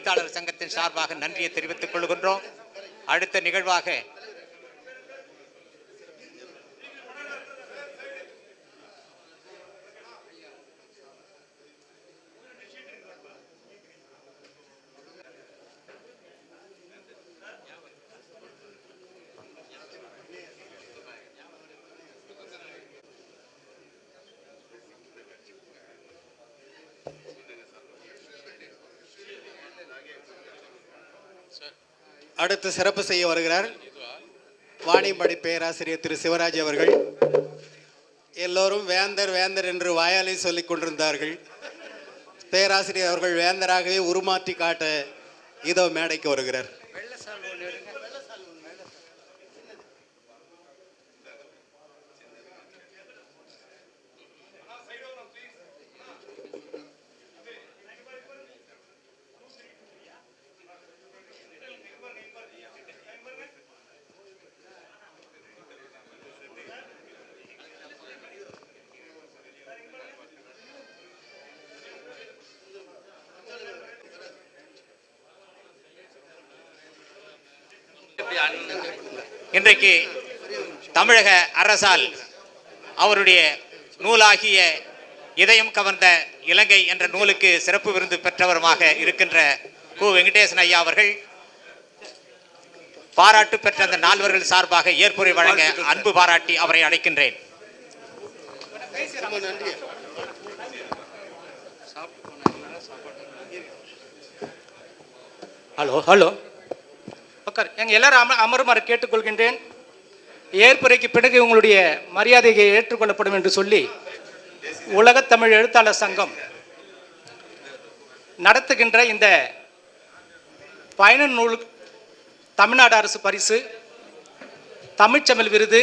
எழுத்தாளர் சங்கத்தின் சார்பாக நன்றியை தெரிவித்துக் கொள்கின்றோம். அடுத்த நிகழ்வாக அடுத்து சிறப்பு செய்ய வருகிறார் வாணியம்பாடி பேராசிரியர் திரு சிவராஜ் அவர்கள். எல்லோரும் வேந்தர் வேந்தர் என்று வாயாலே சொல்லிக் கொண்டிருந்தார்கள். பேராசிரியர் அவர்கள் வேந்தராகவே உருமாற்றி காட்ட இதோ மேடைக்கு வருகிறார். இன்றைக்கு தமிழக அரசால் அவருடைய நூலாகிய இதயம் கவர்ந்த இலங்கை என்ற நூலுக்கு சிறப்பு விருது பெற்றவருமாக இருக்கின்ற கு. வெங்கடேசன் ஐயா அவர்கள் பாராட்டு பெற்ற அந்த நால்வர்கள் சார்பாக ஏற்புரை வழங்க அன்பு பாராட்டி அவரை அழைக்கின்றேன். Hello hello. உட்கார் எங்கள் எல்லாரும் அம அமருமாறு கேட்டுக்கொள்கின்றேன். ஏற்புரைக்கு பிறகு உங்களுடைய மரியாதையை ஏற்றுக்கொள்ளப்படும் என்று சொல்லி உலகத் தமிழ் எழுத்தாளர் சங்கம் நடத்துகின்ற இந்த பயண நூல் தமிழ்நாடு அரசு பரிசு தமிழ்ச்சமிழ் விருது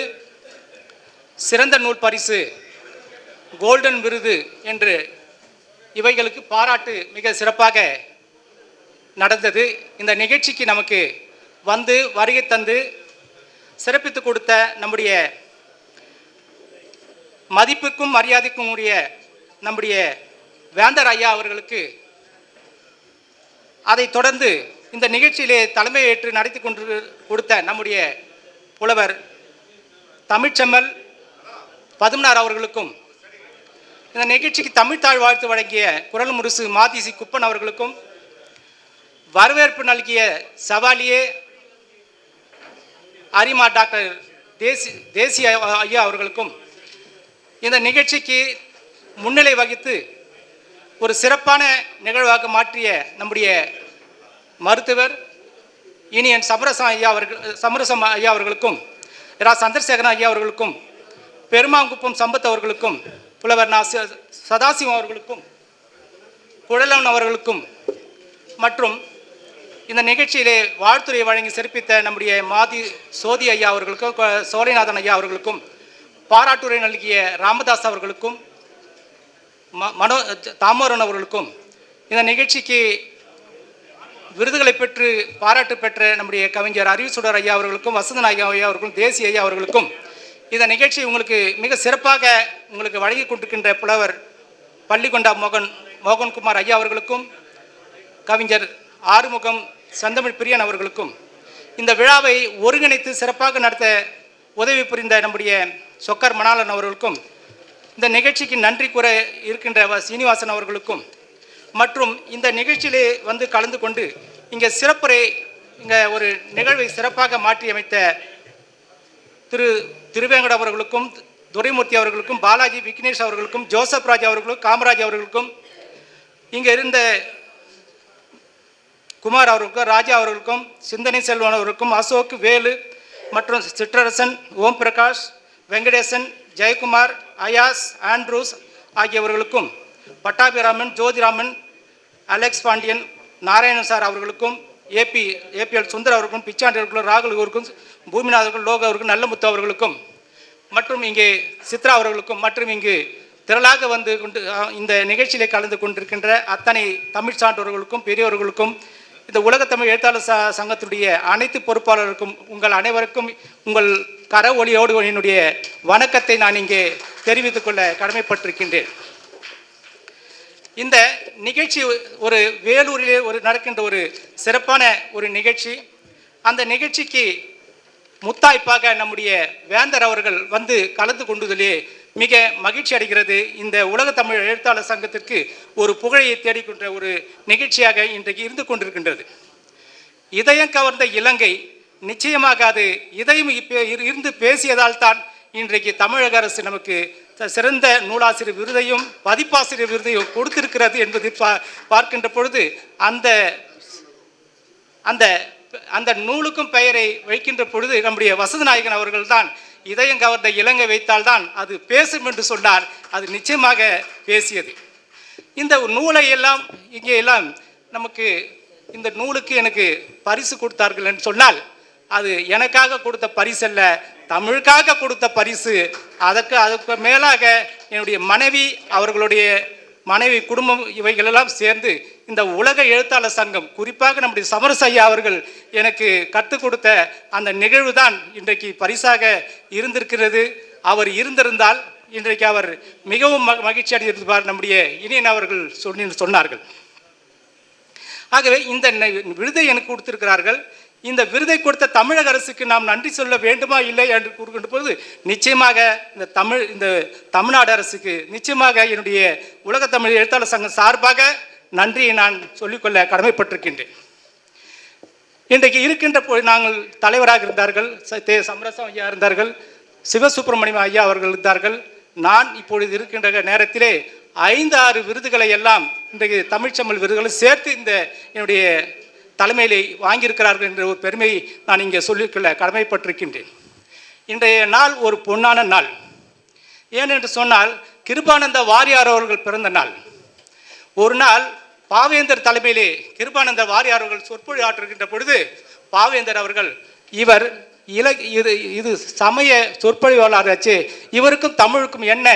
சிறந்த நூல் பரிசு கோல்டன் விருது என்று இவைகளுக்கு பாராட்டு மிக சிறப்பாக நடந்தது. இந்த நிகழ்ச்சிக்கு நமக்கு வந்து வருகை தந்து சிறப்பித்து கொடுத்த நம்முடைய மதிப்புக்கும் மரியாதைக்கும் உரிய நம்முடைய வேந்தர் ஐயா அவர்களுக்கு அதை தொடர்ந்து இந்த நிகழ்ச்சியிலே தலைமையேற்று நடத்தி கொண்டு கொடுத்த நம்முடைய புலவர் தமிழ்ச்செம்மல் பதுமனார் அவர்களுக்கும் இந்த நிகழ்ச்சிக்கு தமிழ்த்தாழ் வாழ்த்து வழங்கிய குரல் முரசு மாதிசி குப்பன் அவர்களுக்கும் வரவேற்பு நல்கிய சவாலியே அரிமா டாக்டர் தேசி தேசிய ஐயா அவர்களுக்கும் இந்த நிகழ்ச்சிக்கு முன்னிலை வகித்து ஒரு சிறப்பான நிகழ்வாக மாற்றிய நம்முடைய மருத்துவர் இனியன் சமரசம் ஐயா அவர்கள் சமரசம் ஐயா அவர்களுக்கும் ரா சந்திரசேகரன் ஐயா அவர்களுக்கும் பெருமாங்குப்பம் சம்பத் அவர்களுக்கும் புலவர் நா சதாசிவம் அவர்களுக்கும் குழலவன் அவர்களுக்கும் மற்றும் இந்த நிகழ்ச்சியிலே வாழ்த்துறை வழங்கி சிறப்பித்த நம்முடைய மாதி சோதி ஐயா அவர்களுக்கும் சோலைநாதன் ஐயா அவர்களுக்கும் பாராட்டுரை நல்கிய ராமதாஸ் அவர்களுக்கும் ம- மனோ தாமோரன் அவர்களுக்கும் இந்த நிகழ்ச்சிக்கு விருதுகளை பெற்று பாராட்டு பெற்ற நம்முடைய கவிஞர் அறிவுசுடர் ஐயா அவர்களுக்கும் வசந்தன் ஐயா ஐயா அவர்களுக்கும் தேசிய ஐயா அவர்களுக்கும் இந்த நிகழ்ச்சி உங்களுக்கு மிக சிறப்பாக உங்களுக்கு வழங்கி கொண்டிருக்கின்ற புலவர் பள்ளிகொண்டா மோகன் மோகன்குமார் ஐயா அவர்களுக்கும் கவிஞர் ஆறுமுகம் சந்தமிழ் பிரியன் அவர்களுக்கும் இந்த விழாவை ஒருங்கிணைத்து சிறப்பாக நடத்த உதவி புரிந்த நம்முடைய சொக்கர் மணாலன் அவர்களுக்கும் இந்த நிகழ்ச்சிக்கு நன்றி கூற இருக்கின்ற சீனிவாசன் அவர்களுக்கும் மற்றும் இந்த நிகழ்ச்சியிலே வந்து கலந்து கொண்டு இங்கே சிறப்புரை இங்கே ஒரு நிகழ்வை சிறப்பாக மாற்றியமைத்த திரு திருவேங்கட அவர்களுக்கும் துரைமூர்த்தி அவர்களுக்கும் பாலாஜி விக்னேஷ் அவர்களுக்கும் ஜோசப் ராஜ் அவர்களுக்கும் காமராஜ் அவர்களுக்கும் இங்கே இருந்த குமார் அவர்களுக்கும் ராஜா அவர்களுக்கும் சிந்தனை செல்வன் அவர்களுக்கும் அசோக் வேலு மற்றும் சிற்றரசன் ஓம் பிரகாஷ் வெங்கடேசன் ஜெயக்குமார் அயாஸ் ஆண்ட்ரூஸ் ஆகியவர்களுக்கும் பட்டாபிராமன் ஜோதிராமன் அலெக்ஸ் பாண்டியன் நாராயணன் சார் அவர்களுக்கும் A P A P L Sundar அவர்களுக்கும் பிச்சாண்டி அவர்களுக்கும் ராகுல் அவருக்கும் பூமிநாத் அவர்களுக்கும் லோக அவர்களுக்கும் நல்லமுத்து அவர்களுக்கும் மற்றும் இங்கே சித்ரா அவர்களுக்கும் மற்றும் இங்கு திரளாக வந்து கொண்டு இந்த நிகழ்ச்சியிலே கலந்து கொண்டிருக்கின்ற அத்தனை தமிழ் சான்றோர்களுக்கும் பெரியவர்களுக்கும் இந்த உலகத்தமிழ் எழுத்தாளர் ச சங்கத்துடைய அனைத்து பொறுப்பாளருக்கும் உங்கள் அனைவருக்கும் உங்கள் கர ஒளியோடு என்னுடைய வணக்கத்தை நான் இங்கே தெரிவித்துக் கொள்ள கடமைப்பட்டிருக்கின்றேன். இந்த நிகழ்ச்சி ஒரு வேலூரிலே ஒரு நடக்கின்ற ஒரு சிறப்பான ஒரு நிகழ்ச்சி. அந்த நிகழ்ச்சிக்கு முத்தாய்ப்பாக நம்முடைய வேந்தர் அவர்கள் வந்து கலந்து கொண்டதிலே மிக மகிழ்ச்சி அடைகிறது. இந்த உலக தமிழ் எழுத்தாளர் சங்கத்திற்கு ஒரு புகழையை தேடிக்கொண்ட ஒரு நிகழ்ச்சியாக இன்றைக்கு இருந்து கொண்டிருக்கின்றது. இதயம் கவர்ந்த இலங்கை நிச்சயமாக அது இதயம் இரு- இருந்து பேசியதால் தான் இன்றைக்கு தமிழக அரசு நமக்கு த- சிறந்த நூலாசிரியர் விருதையும் பதிப்பாசிரியர் விருதையும் கொடுத்திருக்கிறது என்பதை பா பார்க்கின்ற பொழுது அந்த அந்த அந்த நூலுக்கும் பெயரை வைக்கின்ற பொழுது நம்முடைய வசதநாயகன் அவர்கள் தான் இதயம் கவர்ந்த இலங்கை வைத்தால்தான் அது பேசும் என்று சொன்னார். அது நிச்சயமாக பேசியது. இந்த நூலை எல்லாம் இங்கே எல்லாம் நமக்கு இந்த நூலுக்கு எனக்கு பரிசு கொடுத்தார்கள் என்று சொன்னால் அது எனக்காக கொடுத்த பரிசு அல்ல தமிழுக்காக கொடுத்த பரிசு அதற்கு அதுக்கு மேலாக என்னுடைய மனைவி அவர்களுடைய மனைவி குடும்பம் இவைகளெல்லாம் சேர்ந்து இந்த உலக எழுத்தாளர் சங்கம் குறிப்பாக நம்முடைய சமரச ஐயா அவர்கள் எனக்கு கற்றுக் கொடுத்த அந்த நிகழ்வு தான் இன்றைக்கு பரிசாக இருந்திருக்கிறது. அவர் இருந்திருந்தால் இன்றைக்கு அவர் மிகவும் ம- மகிழ்ச்சி அடைந்திருப்பார் நம்முடைய இனியன் அவர்கள் சொன்னார்கள். ஆகவே இந்த விருதை எனக்கு கொடுத்திருக்கிறார்கள். இந்த விருதை கொடுத்த தமிழக அரசுக்கு நாம் நன்றி சொல்ல வேண்டுமா இல்லை என்று கூறுகின்ற பொழுது நிச்சயமாக இந்த தமிழ் இந்த தமிழ்நாடு அரசுக்கு நிச்சயமாக என்னுடைய உலக தமிழ் எழுத்தாளர் சங்கம் சார்பாக நன்றியை நான் சொல்லிக்கொள்ள கடமைப்பட்டிருக்கின்றேன். இன்றைக்கு இருக்கின்ற போது நாங்கள் தலைவராக இருந்தார்கள் ச- தே. சமரசம் ஐயா இருந்தார்கள் சிவசுப்பிரமணியம் ஐயா அவர்கள் இருந்தார்கள். நான் இப்பொழுது இருக்கின்ற நேரத்திலே ஐந்து ஆறு விருதுகளை எல்லாம் இன்றைக்கு தமிழ்ச்சமிழ் விருதுகளை சேர்த்து இந்த என்னுடைய தலைமையிலே வாங்கியிருக்கிறார்கள் என்ற ஒரு பெருமையை நான் இங்கே சொல்லிக்கொள்ள கடமைப்பட்டிருக்கின்றேன். இன்றைய நாள் ஒரு பொன்னான நாள். ஏனென்று சொன்னால் கிருபானந்த வாரியார் அவர்கள் பிறந்த நாள். ஒரு நாள் பாவேந்தர் தலைமையிலே கிருபானந்த வாரியார் அவர்கள் சொற்பொழி ஆற்றுகின்ற பொழுது பாவேந்தர் அவர்கள் இவர் இல இது இது சமய சொற்பொழிவாளராச்சு இவருக்கும் தமிழுக்கும் என்ன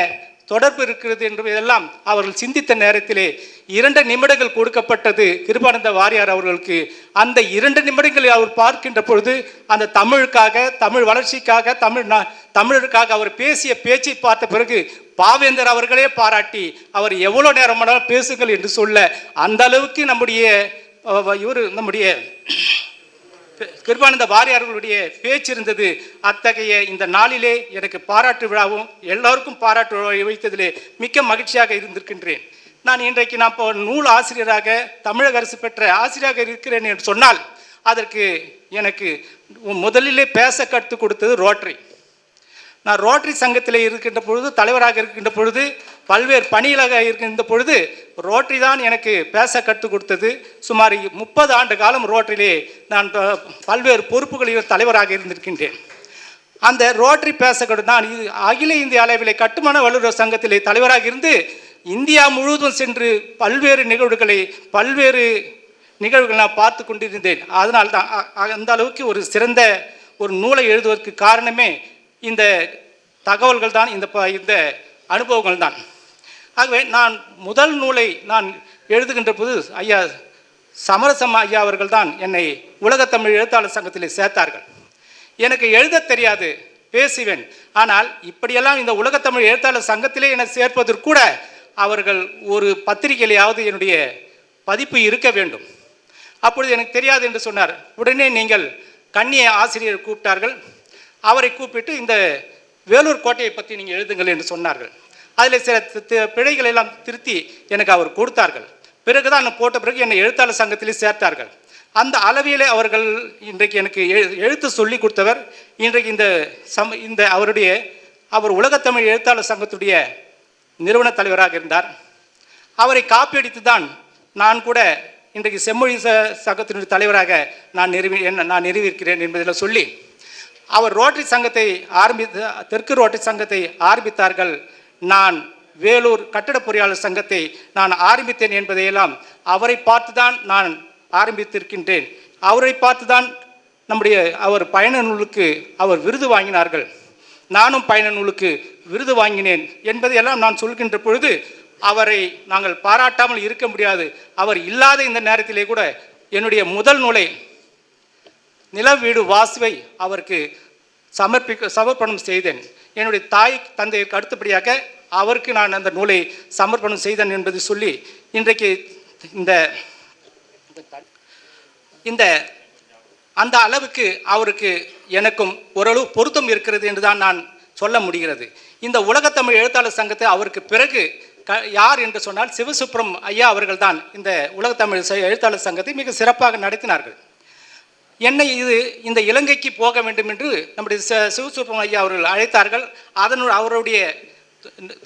தொடர்பு இருக்கிறது என்பதெல்லாம் அவர்கள் சிந்தித்த நேரத்திலே இரண்டு நிமிடங்கள் கொடுக்கப்பட்டது. கிருபானந்த வாரியார் அவர்களுக்கு அந்த இரண்டு நிமிடங்களை அவர் பார்க்கின்ற பொழுது அந்த தமிழுக்காக தமிழ் வளர்ச்சிக்காக தமிழ் நா- தமிழருக்காக அவர் பேசிய பேச்சை பார்த்த பிறகு பாவேந்தர் அவர்களே பாராட்டி அவர் எவ்வளோ நேரம் பேசுங்கள் என்று சொல்ல அந்த அளவுக்கு நம்முடைய இவர் நம்முடைய கிருபானந்த வாரியார்களுடைய பேச்சு இருந்தது. அத்தகைய இந்த நாளிலே எனக்கு பாராட்டு விழாவும் எல்லோருக்கும் பாராட்டு விழாவை வைத்ததிலே மிக்க மகிழ்ச்சியாக இருந்திருக்கின்றேன். நான் இன்றைக்கு நான் இப்போ நூல் ஆசிரியராக தமிழக அரசு பெற்ற ஆசிரியராக இருக்கிறேன் என்று சொன்னால் அதற்கு எனக்கு முதலிலே பேச கற்றுக் கொடுத்தது ரோட்டரி நான் ரோட்டரி சங்கத்தில் இருக்கின்ற பொழுது தலைவராக இருக்கின்ற பொழுது பல்வேறு பணிகளாக இருக்கின்ற பொழுது ரோட்டரி தான் எனக்கு பேச கற்றுக் கொடுத்தது. சுமார் முப்பது ஆண்டு காலம் ரோட்டரியிலே நான் பல்வேறு பொறுப்புகளில் தலைவராக இருந்திருக்கின்றேன். அந்த ரோட்டரி பேச நான் இது அகில இந்திய அளவிலே கட்டுமான வல்லுநர் சங்கத்திலே தலைவராக இருந்து இந்தியா முழுவதும் சென்று பல்வேறு நிகழ்வுகளை பல்வேறு நிகழ்வுகள் நான் பார்த்து கொண்டிருந்தேன். அதனால் தான் அந்த அளவுக்கு ஒரு சிறந்த ஒரு நூலை எழுதுவதற்கு காரணமே இந்த தகவல்கள் தான் இந்த ப- இந்த அனுபவங்கள் தான் ஆகவே நான் முதல் நூலை நான் எழுதுகின்ற போது ஐயா சமரசம் ஐயா அவர்கள் தான் என்னை உலகத்தமிழ் எழுத்தாளர் சங்கத்தில் சேர்த்தார்கள். எனக்கு எழுத தெரியாது பேசுவேன். ஆனால் இப்படியெல்லாம் இந்த உலகத்தமிழ் எழுத்தாளர் சங்கத்திலே என்னை சேர்ப்பதற்கு கூட அவர்கள் ஒரு பத்திரிகையிலேயாவது என்னுடைய பதிப்பு இருக்க வேண்டும். அப்பொழுது எனக்கு தெரியாது என்று சொன்னார். உடனே நீங்கள் கண்ணிய ஆசிரியர் கூப்பிட்டார்கள். அவரை கூப்பிட்டு இந்த வேலூர் கோட்டையை பற்றி நீங்கள் எழுதுங்கள் என்று சொன்னார்கள். அதில் சில பிழைகள் பிழைகளை எல்லாம் திருத்தி எனக்கு அவர் கொடுத்தார்கள். பிறகுதான் நான் போட்ட பிறகு என்னை எழுத்தாளர் சங்கத்திலே சேர்த்தார்கள். அந்த அளவிலே அவர்கள் இன்றைக்கு எனக்கு எழு- எழுத்து சொல்லி கொடுத்தவர். இன்றைக்கு இந்த சம் இந்த அவருடைய அவர் உலகத்தமிழ் எழுத்தாளர் சங்கத்துடைய நிறுவன தலைவராக இருந்தார். அவரை காப்பியடித்து தான் நான் கூட இன்றைக்கு செம்மொழி ச சங்கத்தினுடைய தலைவராக நான் நிறுவி என்ன நான் நிறுவியிருக்கிறேன் என்பதில் சொல்லி அவர் ரோட்டரி சங்கத்தை ஆரம்பித்து தெற்கு ரோட்டரி சங்கத்தை ஆரம்பித்தார்கள். நான் வேலூர் கட்டட பொறியாளர் சங்கத்தை நான் ஆரம்பித்தேன் என்பதையெல்லாம் அவரை பார்த்து தான் நான் ஆரம்பித்திருக்கின்றேன். அவரை பார்த்து தான் நம்முடைய அவர் பயண நூலுக்கு அவர் விருது வாங்கினார்கள். நானும் பயண நூலுக்கு விருது வாங்கினேன் என்பதையெல்லாம் நான் சொல்கின்ற பொழுது அவரை நாங்கள் பாராட்டாமல் இருக்க முடியாது. அவர் இல்லாத இந்த நேரத்திலே கூட என்னுடைய முதல் நூலை நில வீடு வாசுவை அவருக்கு சமர்ப்பிக்க சமர்ப்பணம் செய்தேன். என்னுடைய தாய் தந்தையருக்கு அடுத்தபடியாக அவருக்கு நான் அந்த நூலை சமர்ப்பணம் செய்தேன் என்பதை சொல்லி இன்றைக்கு இந்த இந்த அந்த அளவுக்கு அவருக்கு எனக்கும் ஓரளவு பொருத்தம் இருக்கிறது என்று தான் நான் சொல்ல முடிகிறது. இந்த உலகத்தமிழ் எழுத்தாளர் சங்கத்தை அவருக்கு பிறகு க யார் என்று சொன்னால் சிவசுப்ரம் ஐயா அவர்கள் தான் இந்த உலகத்தமிழ் எழுத்தாளர் சங்கத்தை மிக சிறப்பாக நடத்தினார்கள். என்னை இது இந்த இலங்கைக்கு போக வேண்டும் என்று நம்முடைய ச- ஐயா அவர்கள் அழைத்தார்கள். அதனு அவருடைய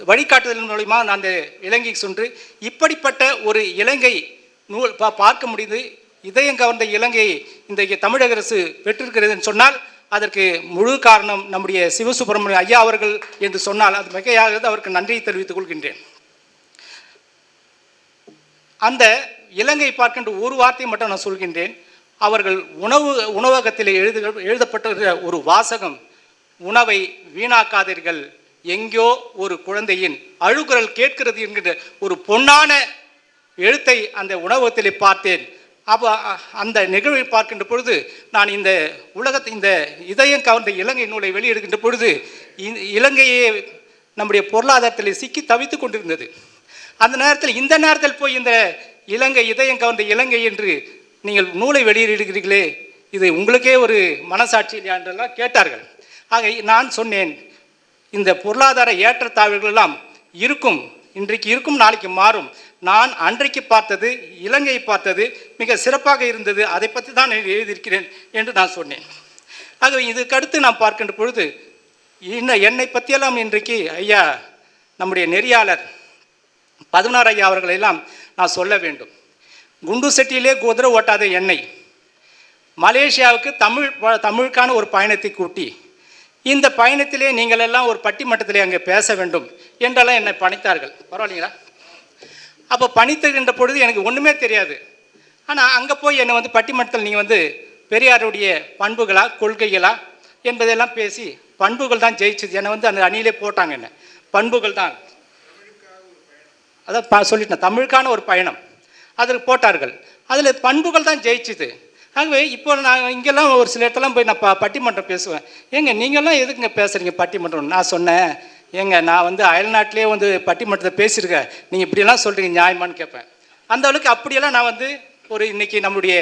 வழிகாட்டுதலின் மூலிமா நான் அந்த இலங்கைக்கு சென்று இப்படிப்பட்ட ஒரு இலங்கை நூல் பா பார்க்க முடியுது இதயம் கவர்ந்த இலங்கையை இந்த தமிழக அரசு பெற்றிருக்கிறதுன்னு சொன்னால் அதற்கு முழு காரணம் நம்முடைய சிவசுப்பிரமணிய ஐயா அவர்கள் என்று சொன்னால் அது மிகையாகிறது. அவருக்கு நன்றியை தெரிவித்துக் கொள்கின்றேன். அந்த இலங்கை பார்க்கின்ற ஒரு வார்த்தை மட்டும் நான் சொல்கின்றேன். அவர்கள் உணவு உணவகத்தில் எழுது எழுதப்பட்ட ஒரு வாசகம் உணவை வீணாக்காதீர்கள். எங்கேயோ ஒரு குழந்தையின் அழுகுரல் கேட்கிறது என்கின்ற ஒரு பொன்னான எழுத்தை அந்த உணவகத்திலே பார்த்தேன். அப்போ அந்த நிகழ்வை பார்க்கின்ற பொழுது நான் இந்த உலகத்தை இந்த இதயம் கவர்ந்த இலங்கை நூலை வெளியிடுகின்ற பொழுது இலங்கையே நம்முடைய பொருளாதாரத்தில் சிக்கி தவித்துக் கொண்டிருந்தது. அந்த நேரத்தில் இந்த நேரத்தில் போய் இந்த இலங்கை இதயம் கவர்ந்த இலங்கை என்று நீங்கள் நூலை வெளியிடுகிறீர்களே இது உங்களுக்கே ஒரு மனசாட்சி இல்லையா என்றெல்லாம் கேட்டார்கள். ஆக நான் சொன்னேன் இந்த பொருளாதார ஏற்றத்தாழ்வுகள் எல்லாம் இருக்கும் இன்றைக்கு இருக்கும் நாளைக்கு மாறும். நான் அன்றைக்கு பார்த்தது இலங்கையை பார்த்தது மிக சிறப்பாக இருந்தது அதை பற்றி தான் எழுதியிருக்கிறேன் என்று நான் சொன்னேன். ஆகவே இதுக்கடுத்து நான் பார்க்கின்ற பொழுது இன்ன என்னை பற்றியெல்லாம் இன்றைக்கு ஐயா நம்முடைய நெறியாளர் பதினாறு ஐயா அவர்களெல்லாம் நான் சொல்ல வேண்டும். குண்டு செட்டியிலே குதிரை ஓட்டாத எண்ணெய் மலேசியாவுக்கு தமிழ் ப- தமிழுக்கான ஒரு பயணத்தை கூட்டி இந்த பயணத்திலே நீங்கள் எல்லாம் ஒரு பட்டிமன்றத்திலே அங்கே பேச வேண்டும் என்றெல்லாம் என்னை பணித்தார்கள். பரவாயில்லைங்களா? அப்போ பணித்துகின்ற பொழுது எனக்கு ஒன்றுமே தெரியாது. ஆனால் அங்கே போய் என்னை வந்து பட்டிமன்றத்தில் நீங்கள் வந்து பெரியாருடைய பண்புகளா கொள்கைகளா என்பதெல்லாம் பேசி பண்புகள் தான் ஜெயிச்சது. என்னை வந்து அந்த அணியிலே போட்டாங்க என்ன. பண்புகள் தான். அதான் ப- சொல்லிட்டேன் தமிழுக்கான ஒரு பயணம். அதில் போட்டார்கள். அதில் பண்புகள் தான் ஜெயிச்சுது. ஆகவே இப்போ நான் இங்கெல்லாம் ஒரு சில இடத்துலாம் போய் நான் ப பட்டிமன்றம் பேசுவேன். ஏங்க நீங்கள்லாம் எதுக்குங்க பேசுகிறீங்க பட்டிமன்றம்? நான் சொன்னேன். ஏங்க நான் வந்து அயல்நாட்டிலே வந்து பட்டிமன்றத்தை பேசியிருக்கேன். நீங்கள் இப்படியெல்லாம் சொல்கிறீங்க நியாயமான்னு கேட்பேன். அந்த அளவுக்கு அப்படியெல்லாம் நான் வந்து ஒரு இன்றைக்கி நம்முடைய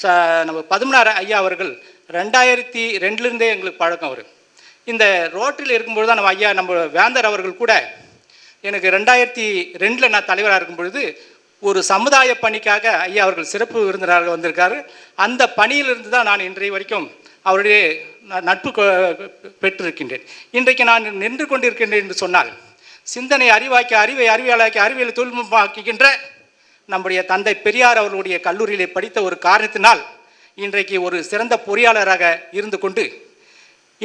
ச நம்ம பதிமூணாறு ஐயா அவர்கள் ரெண்டாயிரத்தி ரெண்டுலேருந்தே எங்களுக்கு பழக்கம் அவர். இந்த ரோட்டில் இருக்கும்பொழுது தான் நம்ம ஐயா நம்ம வேந்தர் அவர்கள் கூட எனக்கு ரெண்டாயிரத்தி ரெண்டில் நான் தலைவராக இருக்கும் பொழுது ஒரு சமுதாய பணிக்காக ஐயா அவர்கள் சிறப்பு விருந்தினராக வந்திருக்காரு. அந்த பணியிலிருந்து தான் நான் இன்றைய வரைக்கும் அவருடைய ந- நட்பு கொ- பெற்றிருக்கின்றேன். இன்றைக்கு நான் நின்று கொண்டிருக்கின்றேன் என்று சொன்னால் சிந்தனை அறிவாக்கி அறிவை அறிவியலாக்கி அறிவியலை தொழில்நுட்பமாக்குகின்ற நம்முடைய தந்தை பெரியார் அவர்களுடைய கல்லூரியிலே படித்த ஒரு காரணத்தினால் இன்றைக்கு ஒரு சிறந்த பொறியாளராக இருந்து கொண்டு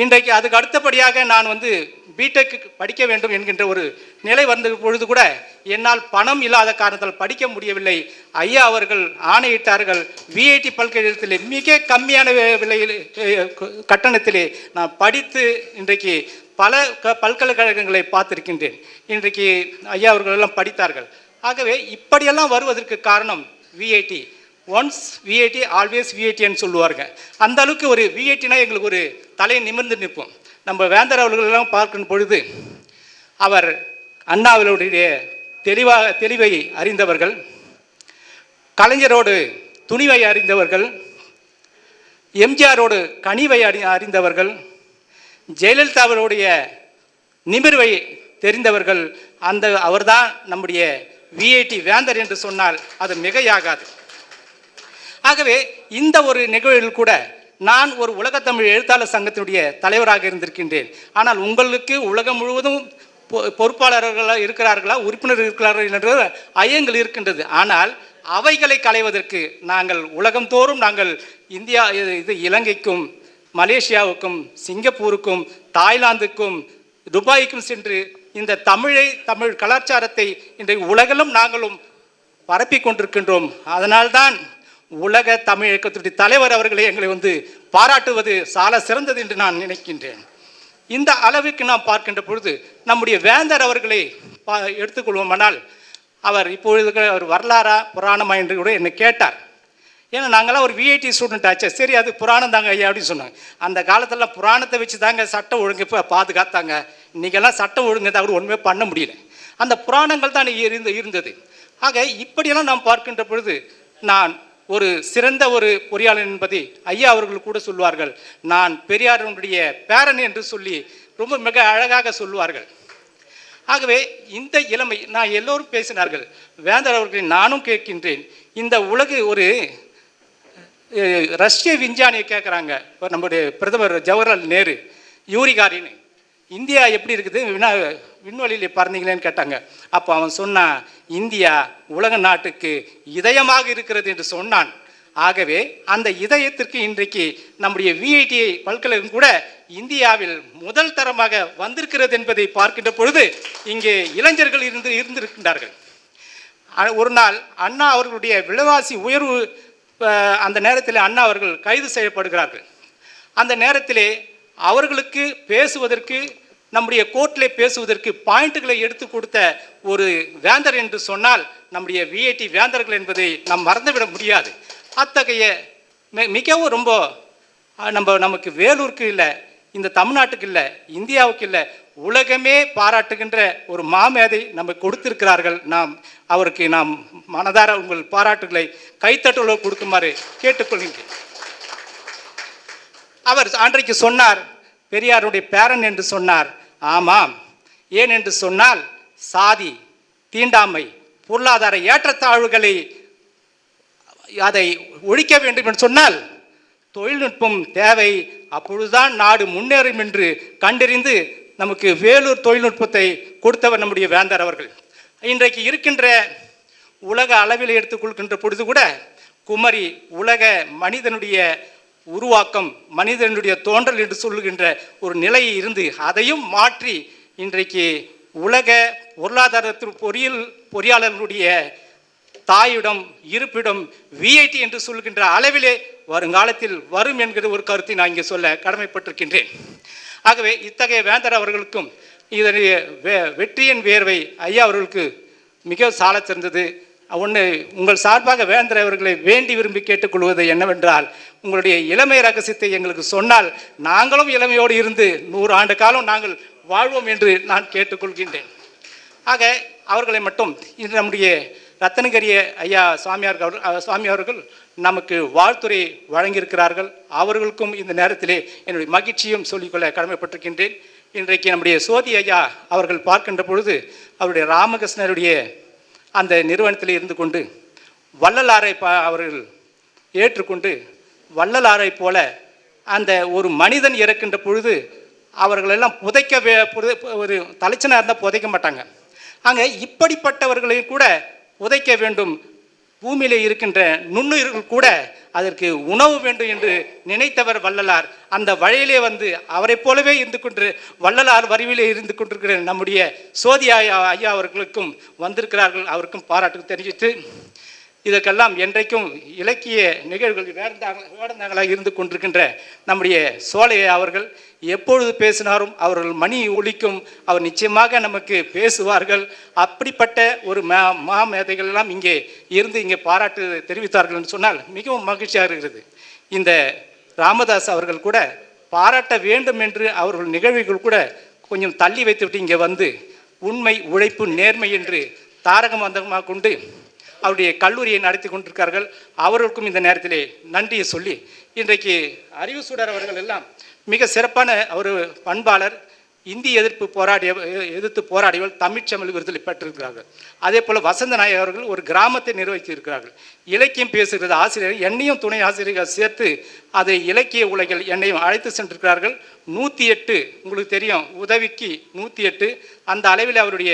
இன்றைக்கு அதுக்கு அடுத்தபடியாக நான் வந்து பிடெக் படிக்க வேண்டும் என்கின்ற ஒரு நிலை வந்த பொழுது கூட என்னால் பணம் இல்லாத காரணத்தால் படிக்க முடியவில்லை. ஐயா அவர்கள் ஆணையிட்டார்கள். விஐடி பல்கலைக்கழகத்தில் மிக கம்மியான விலையில் கட்டணத்திலே நான் படித்து இன்றைக்கு பல க பல்கலைக்கழகங்களை பார்த்திருக்கின்றேன். இன்றைக்கு ஐயா அவர்களெல்லாம் படித்தார்கள். ஆகவே இப்படியெல்லாம் வருவதற்கு காரணம் விஐடி ஒன்ஸ் விஐடி ஆல்வேஸ் விஐடின்னு சொல்லுவாருங்க. அந்த அளவுக்கு ஒரு விஐடினா எங்களுக்கு ஒரு தலை நிமிர்ந்து நிற்போம். நம்ம வேந்தர் அவர்களெல்லாம் பார்க்கும் பொழுது அவர் அண்ணாவினுடைய தெளிவாக தெளிவை அறிந்தவர்கள் கலைஞரோடு துணிவை அறிந்தவர்கள் எம்ஜிஆரோடு கனிவை அறி அறிந்தவர்கள் ஜெயலலிதாவருடைய நிமிர்வை தெரிந்தவர்கள் அந்த அவர்தான் நம்முடைய விஐடி வேந்தர் என்று சொன்னால் அது மிகையாகாது. ஆகவே இந்த ஒரு நிகழ்வில் கூட நான் ஒரு உலகத்தமிழ் எழுத்தாளர் சங்கத்தினுடைய தலைவராக இருந்திருக்கின்றேன். ஆனால் உங்களுக்கு உலகம் முழுவதும் பொ- பொறுப்பாளர்களாக இருக்கிறார்களா உறுப்பினர் இருக்கிறார்கள் என்ற ஐயங்கள் இருக்கின்றது. ஆனால் அவைகளை களைவதற்கு நாங்கள் உலகம் தோறும் நாங்கள் இந்தியா இது இது இலங்கைக்கும் மலேசியாவுக்கும் சிங்கப்பூருக்கும் தாய்லாந்துக்கும் துபாய்க்கும் சென்று இந்த தமிழை தமிழ் கலாச்சாரத்தை இன்றைக்கு உலகிலும் நாங்களும் பரப்பி கொண்டிருக்கின்றோம். அதனால்தான் உலக தமிழ் இயக்கத்துடைய தலைவர் அவர்களை எங்களை வந்து பாராட்டுவது சால சிறந்தது என்று நான் நினைக்கின்றேன். இந்த அளவுக்கு நாம் பார்க்கின்ற பொழுது நம்முடைய வேந்தர் அவர்களை பா எடுத்துக்கொள்வோமானால் அவர் இப்பொழுது அவர் வரலாறா புராணமா என்று கூட என்னை கேட்டார். ஏன்னா நாங்களாம் ஒரு விஐடி ஸ்டூடெண்ட் ஆச்சு. சரி அது புராணம் தாங்க ஐயா அப்படின்னு சொன்னாங்க. அந்த காலத்தில் புராணத்தை வச்சு தாங்க சட்டம் ஒழுங்கு இப்போ பாதுகாத்தாங்க. இன்றைக்கெல்லாம் சட்டம் ஒழுங்கு தான் கூட ஒன்றுமே பண்ண முடியல. அந்த புராணங்கள் தான் இருந்து இருந்தது. ஆக இப்படியெல்லாம் நாம் பார்க்கின்ற பொழுது நான் ஒரு சிறந்த ஒரு பொறியாளர் என்பதை ஐயா அவர்கள் கூட சொல்வார்கள். நான் பெரியாருடைய பேரன் என்று சொல்லி ரொம்ப மிக அழகாக சொல்லுவார்கள் ஆகவே இந்த இளமை நான் எல்லோரும் பேசினார்கள். வேந்தர் அவர்களை நானும் கேட்கின்றேன். இந்த உலகு ஒரு ரஷ்ய விஞ்ஞானியை கேட்குறாங்க. இப்போ நம்முடைய பிரதமர் ஜவஹர்லால் நேரு யூரிகாரின்னு. இந்தியா எப்படி இருக்குது? வினா விண்வெளியில் பறந்தீங்களேன்னு கேட்டாங்க. அப்போ அவன் சொன்னான் இந்தியா உலக நாட்டுக்கு இதயமாக இருக்கிறது என்று சொன்னான். ஆகவே அந்த இதயத்திற்கு இன்றைக்கு நம்முடைய விஐடி பல்கலைக்கழகம் கூட இந்தியாவில் முதல் தரமாக வந்திருக்கிறது என்பதை பார்க்கின்ற பொழுது இங்கே இளைஞர்கள் இருந்து இருந்திருக்கின்றார்கள். ஒரு நாள் அண்ணா அவர்களுடைய விலைவாசி உயர்வு அந்த நேரத்தில் அண்ணா அவர்கள் கைது செய்யப்படுகிறார்கள். அந்த நேரத்திலே அவர்களுக்கு பேசுவதற்கு நம்முடைய கோர்ட்டிலே பேசுவதற்கு பாயிண்ட்டுகளை எடுத்து கொடுத்த ஒரு வேந்தர் என்று சொன்னால் நம்முடைய விஐடி வேந்தர்கள் என்பதை நாம் மறந்துவிட முடியாது. அத்தகைய மிகவும் ரொம்ப நம்ம நமக்கு வேலூருக்கு இல்லை இந்த தமிழ்நாட்டுக்கு இல்லை இந்தியாவுக்கு இல்லை உலகமே பாராட்டுகின்ற ஒரு மாமேதை நம்ம கொடுத்திருக்கிறார்கள். நாம் அவருக்கு நாம் மனதார உங்கள் பாராட்டுகளை கைத்தட்டலோ கொடுக்குமாறு கேட்டுக்கொள்கின்றேன். அவர் அன்றைக்கு சொன்னார் பெரியாருடைய பேரன் என்று சொன்னார். ஆமாம். ஏன் என்று சொன்னால் சாதி தீண்டாமை பொருளாதார ஏற்றத்தாழ்வுகளை அதை ஒழிக்க வேண்டும் என்று சொன்னால் தொழில்நுட்பம் தேவை. அப்பொழுதுதான் நாடு முன்னேறும் என்று கண்டறிந்து நமக்கு வேலூர் தொழில்நுட்பத்தை கொடுத்தவர் நம்முடைய வேந்தர் அவர்கள். இன்றைக்கு இருக்கின்ற உலக அளவில் எடுத்துக்கொள்கின்ற பொழுது கூட குமரி உலக மனிதனுடைய உருவாக்கம் மனிதனுடைய தோன்றல் என்று சொல்லுகின்ற ஒரு நிலையை இருந்து அதையும் மாற்றி இன்றைக்கு உலக பொருளாதாரத்தில் பொறியியல் பொறியாளர்களுடைய தாயிடம் இருப்பிடம் விஐடி என்று சொல்கின்ற அளவிலே வருங்காலத்தில் வரும் என்கிற ஒரு கருத்தை நான் இங்கே சொல்ல கடமைப்பட்டிருக்கின்றேன். ஆகவே இத்தகைய வேந்தர் அவர்களுக்கும் இதனுடைய வெ- வெற்றியின் வேர்வை ஐயா அவர்களுக்கு மிக சாலச் சிறந்தது. ஒன்று உங்கள் சார்பாக வேந்தர் அவர்களை வேண்டி விரும்பி கேட்டுக்கொள்வது என்னவென்றால் உங்களுடைய இளமை ரகசியத்தை எங்களுக்கு சொன்னால் நாங்களும் இளமையோடு இருந்து நூறு ஆண்டு காலம் நாங்கள் வாழ்வோம் என்று நான் கேட்டுக்கொள்கின்றேன். ஆக அவர்களை மட்டும் இது நம்முடைய ரத்தனகிரிய ஐயா சுவாமியார் சுவாமி அவர்கள் நமக்கு வாழ்த்துறை வழங்கியிருக்கிறார்கள். அவர்களுக்கும் இந்த நேரத்திலே என்னுடைய மகிழ்ச்சியும் சொல்லிக்கொள்ள கடமைப்பட்டிருக்கின்றேன். இன்றைக்கு நம்முடைய சோதி ஐயா அவர்கள் பார்க்கின்ற பொழுது அவருடைய ராமகிருஷ்ணருடைய அந்த நிறுவனத்தில் இருந்து கொண்டு வள்ளலாரை பா அவர்கள் ஏற்றுக்கொண்டு வள்ளலாரை போல அந்த ஒரு மனிதன் இறக்கின்ற பொழுது அவர்களெல்லாம் புதைக்க வே- புதை- ஒரு தலைச்சனாக இருந்தால் புதைக்க மாட்டாங்க. அங்கே இப்படிப்பட்டவர்களையும் கூட புதைக்க வேண்டும் பூமியிலே இருக்கின்ற நுண்ணுயிர்கள் கூட அதற்கு உணவு வேண்டும் என்று நினைத்தவர் வள்ளலார். அந்த வழியிலே வந்து அவரைப் போலவே இருந்து கொண்டு வள்ளலார் வரிவிலே இருந்து கொண்டிருக்கிற நம்முடைய சோதி ஐயா ஐயா அவர்களுக்கும் வந்திருக்கிறார்கள். அவருக்கும் பாராட்டு தெரிவித்து இதற்கெல்லாம் என்றைக்கும் இலக்கிய நிகழ்வுகள் வேடந்தாங்க வேடந்தாங்களாக இருந்து கொண்டிருக்கின்ற நம்முடைய சோலையை அவர்கள் எப்பொழுது பேசினாரும் அவர்கள் மணி ஒழிக்கும் அவர் நிச்சயமாக நமக்கு பேசுவார்கள். அப்படிப்பட்ட ஒரு மா மாமேதைகள் எல்லாம் இங்கே இருந்து இங்கே பாராட்டு தெரிவித்தார்கள் சொன்னால் மிகவும் மகிழ்ச்சியாக இருக்கிறது இந்த ராமதாஸ் அவர்கள் கூட பாராட்ட வேண்டும் என்று அவர்கள் நிகழ்வுகள் கூட கொஞ்சம் தள்ளி வைத்துவிட்டு இங்கே வந்து உண்மை உழைப்பு நேர்மை என்று தாரக மந்திரமாக கொண்டு அவருடைய கல்லூரியை நடத்தி கொண்டிருக்கார்கள் அவர்களுக்கும் இந்த நேரத்திலே நன்றியை சொல்லி இன்றைக்கு அறிவு சுடர் அவர்கள் எல்லாம் மிக சிறப்பான ஒரு பண்பாளர் இந்தி எதிர்ப்பு போராடிய எதிர்த்து போராடியவர் தமிழ்ச்சமிழ் விருதில் பெற்றிருக்கிறார்கள். அதே போல் வசந்த நாயக் அவர்கள் ஒரு கிராமத்தை நிர்வகித்து இருக்கிறார்கள் இலக்கியம் பேசுகிறது ஆசிரியர் என்னையும் துணை ஆசிரியர்கள் சேர்த்து அதை இலக்கிய உலகில் என்னையும் அழைத்து சென்றிருக்கிறார்கள். நூற்றி எட்டு உங்களுக்கு தெரியும் உதவிக்கு நூற்றி எட்டு. அந்த அளவில் அவருடைய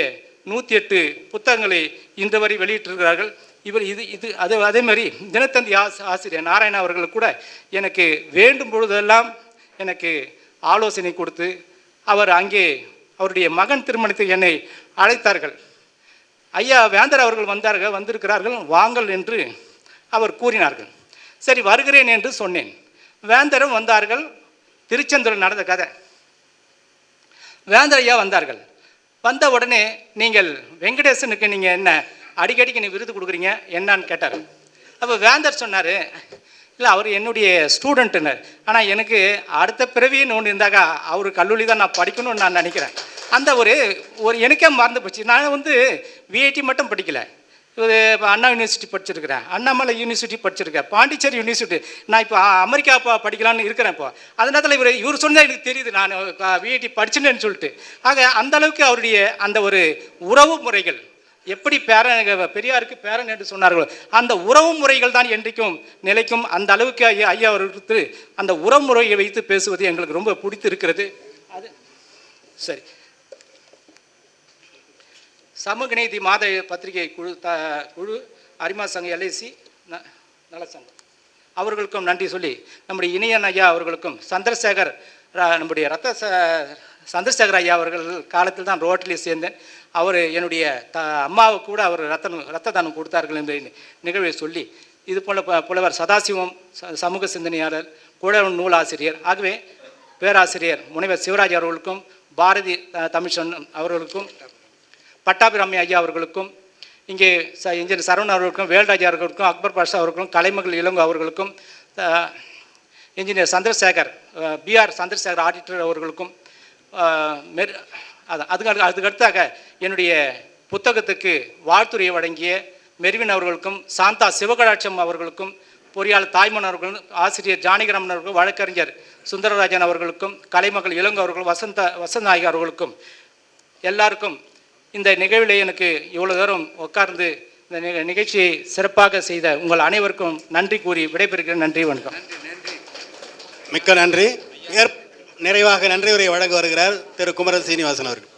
நூற்றி எட்டு புத்தகங்களை இன்று வரை வெளியிட்டிருக்கிறார்கள். இவர் இது இது அது அதே மாதிரி தினத்தந்தி ஆஸ் ஆசிரியர் நாராயணா அவர்கள் கூட எனக்கு வேண்டும் பொழுதெல்லாம் எனக்கு ஆலோசனை கொடுத்து அவர் அங்கே அவருடைய மகன் திருமணத்துக்கு என்னை அழைத்தார்கள். ஐயா வேந்தர் அவர்கள் வந்தார்கள் வந்திருக்கிறார்கள் வாங்கள் என்று அவர் கூறினார்கள். சரி வருகிறேன் என்று சொன்னேன். வேந்தரும் வந்தார்கள். திருச்செந்தூரில் நடந்த கதை. வேந்தர் ஐயா வந்தார்கள். வந்த உடனே நீங்கள் வெங்கடேசனுக்கு நீங்கள் என்ன அடிக்கடிக்கு நீ விருது கொடுக்குறீங்க? என்னன்னு கேட்டார். அப்போ வேந்தர் சொன்னார் இல்லை அவர் என்னுடைய ஸ்டூடெண்ட்டுனர். ஆனால் எனக்கு அடுத்த பிறவின்னு ஒன்று இருந்தாக்கா அவர் கல்லூரி தான் நான் படிக்கணும்னு நான் நினைக்கிறேன். அந்த ஒரு ஒரு எனக்கே மறந்து போச்சு. நான் வந்து விஐடி மட்டும் படிக்கலை. இது இப்போ அண்ணா யூனிவர்சிட்டி படிச்சிருக்கிறேன் அண்ணாமலை யூனிவர்சிட்டி படிச்சிருக்கேன் பாண்டிச்சேரி யூனிவர்சிட்டி நான் இப்போ அமெரிக்கா இப்போ படிக்கலான்னு இருக்கிறேன் இப்போ. அந்த நேரத்தில் இவர் இவர் சொன்னால் எனக்கு தெரியுது. நான் விஐடி படிச்சுன்னு சொல்லிட்டு. ஆக அந்த அளவுக்கு அவருடைய அந்த ஒரு உறவு முறைகள் எப்படி பேரன் பெரியாருக்கு பேரன் என்று சொன்னார்களோ அந்த உறவு முறைகள் தான் என்றைக்கும் நிலைக்கும். அந்த அளவுக்கு ஐயா ஐயா அவர்களுக்கு அந்த உறவு முறையை வைத்து பேசுவது எங்களுக்கு ரொம்ப பிடித்து இருக்கிறது அது சரி. சமூக நீதி மாத பத்திரிகை குழு த குழு அரிமா சங்கம் எல்ஐசி ந நலசங்கம் அவர்களுக்கும் நன்றி சொல்லி நம்முடைய இணையன் ஐயா அவர்களுக்கும் சந்திரசேகர் நம்முடைய ரத்த சந்திரசேகர் ஐயா அவர்கள் காலத்தில் தான் ரோட்டிலே சேர்ந்தேன். அவர் என்னுடைய த அம்மாவுக்கு கூட அவர் ரத்தம் ரத்த தானம் கொடுத்தார்கள் என்ற நிகழ்வை சொல்லி இது போல ப- புலவர் சதாசிவம் ச- சமூக சிந்தனையாளர் குழவன் நூலாசிரியர் ஆகவே பேராசிரியர் முனைவர் சிவராஜ் அவர்களுக்கும் பாரதி தமிழ்ச்சன் அவர்களுக்கும் பட்டாபிராமி ஐயா அவர்களுக்கும் இங்கே ச இன்ஜினியர் சரவணன் அவர்களுக்கும் வேல்ராஜா அவர்களுக்கும் அக்பர் பாஷா அவர்களுக்கும் கலைமகள் இளங்கோ அவர்களுக்கும் engineer Chandrasekar PR Chandrasekar auditor அவர்களுக்கும் மெர் அது அதுக்கு அதுக்கடுத்தாக என்னுடைய புத்தகத்துக்கு வாழ்த்துறையை வழங்கிய மெர்வின் அவர்களுக்கும் சாந்தா சிவகடாட்சம் அவர்களுக்கும் பொறியாளர் தாய்மன் அவர்களும் ஆசிரியர் ஜானகிராமன் அவர்கள் வழக்கறிஞர் சுந்தரராஜன் அவர்களுக்கும் கலைமகள் இளங்கோ அவர்கள் வசந்த வசந்த நாயகி அவர்களுக்கும் எல்லாருக்கும் இந்த நிகழ்வில் எனக்கு இவ்வளோ தூரம் உட்கார்ந்து இந்த நிகழ்ச்சியை சிறப்பாக செய்த உங்கள் அனைவருக்கும் நன்றி கூறி விடைபெறுகிறேன். நன்றி வணக்கம். மிக்க நன்றி. ஏற்- நிறைவாக நன்றி உரை வழங்க வருகிறார் திரு குமரன் சீனிவாசன் அவர்கள்.